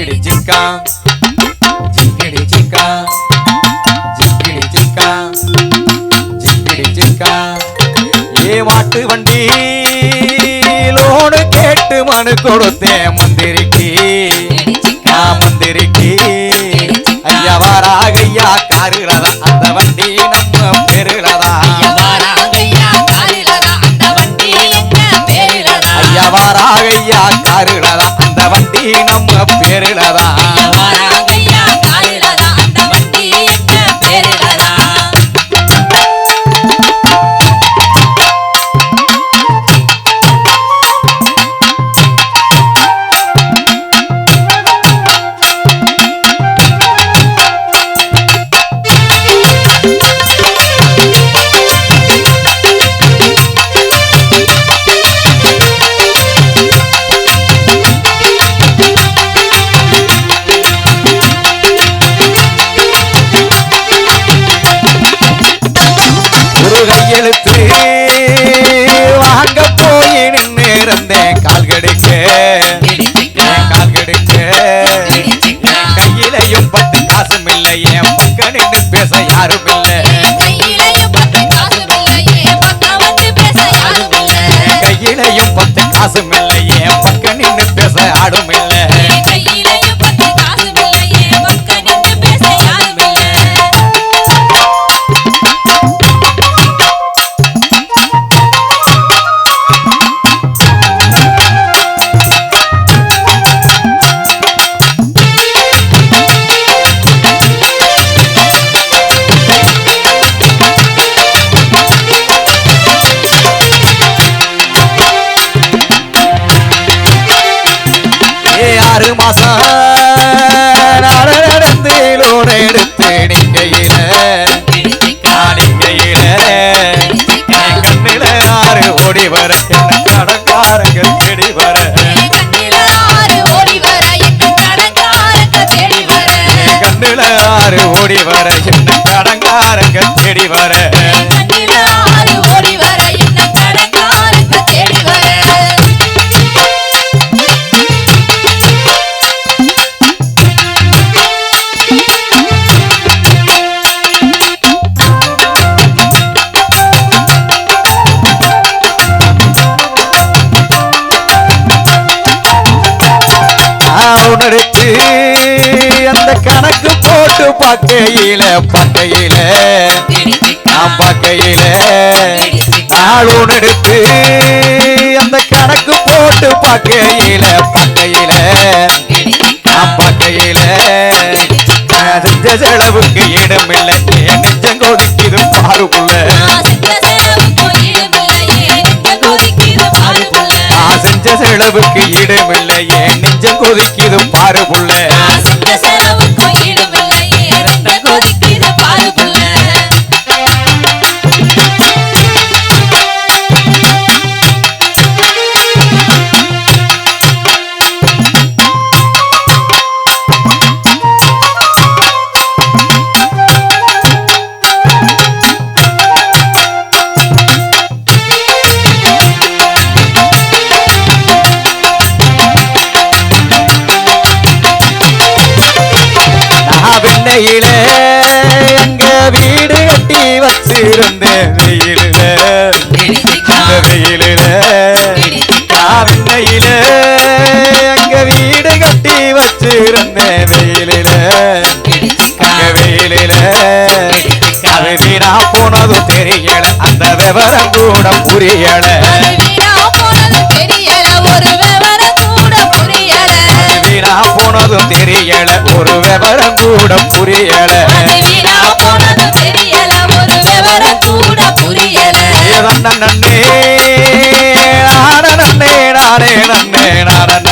ஜிங்கிடி சிக்கா ஜிங்கிடி சிக்கா ஜிங்கிடி சிக்கா ஏ மாட்டு வண்டி லோடு கேட்டு மனு கொடுத்தேன் மந்திரிக்கு. நான் மந்திரிக்கு. ஐயா வாராகையா காருலதா அந்த வண்டி நம்ம பெருலதா. ஐயா வாராகையா காருலதா. நம்ம பெருலதா ஒரு வாங்க போய் நின்று இருந்தேன். கால் கெடுக்க. கால் கெடுக்க. கையிலையும் பத்து காசும் இல்லை. என் பக்கம் நின்று பேச யாரும் இல்லை. கையிலையும் பத்து காசும் இல்லை. என் பக்கம் நின்று பேச ஆடும் இல்லை. ஆறு மாசம் நடந்து லோடு எடுத்து நிக்கையில என் கண்ணில ஆறு ஓடி வர என்ன கடற்காரங்க தேடி வர. என் கண்ணில ஆறு ஓடி வர என்ன கடங்காரங்க தேடி வர. பார்த்து அந்த கணக்கு போட்டு பார்க்கையில பக்கையில. நான் பார்க்கையில நாள் எடுத்து அந்த கணக்கு போட்டு பார்க்கையில பக்கையில. நான் பார்க்கையில செஞ்ச செலவுக்கு இடமில்லை. 볼래? வெண்ணையில எங்க வீடு கட்டி வச்சிருந்தேன் வெயிலுல. இந்த வெயிலுல வெண்ணையில எங்க வீடு கட்டி வச்சிருந்தேன் வெயிலுல. அங்க வெயிலுல அது வீணா போனதும் தெரியல அந்த விவரம் கூட புரியல. போனதும் தெரியல. ஒரு விவரம் கூட புரியல. நன்னே நானே நன்னே நானே நன்னே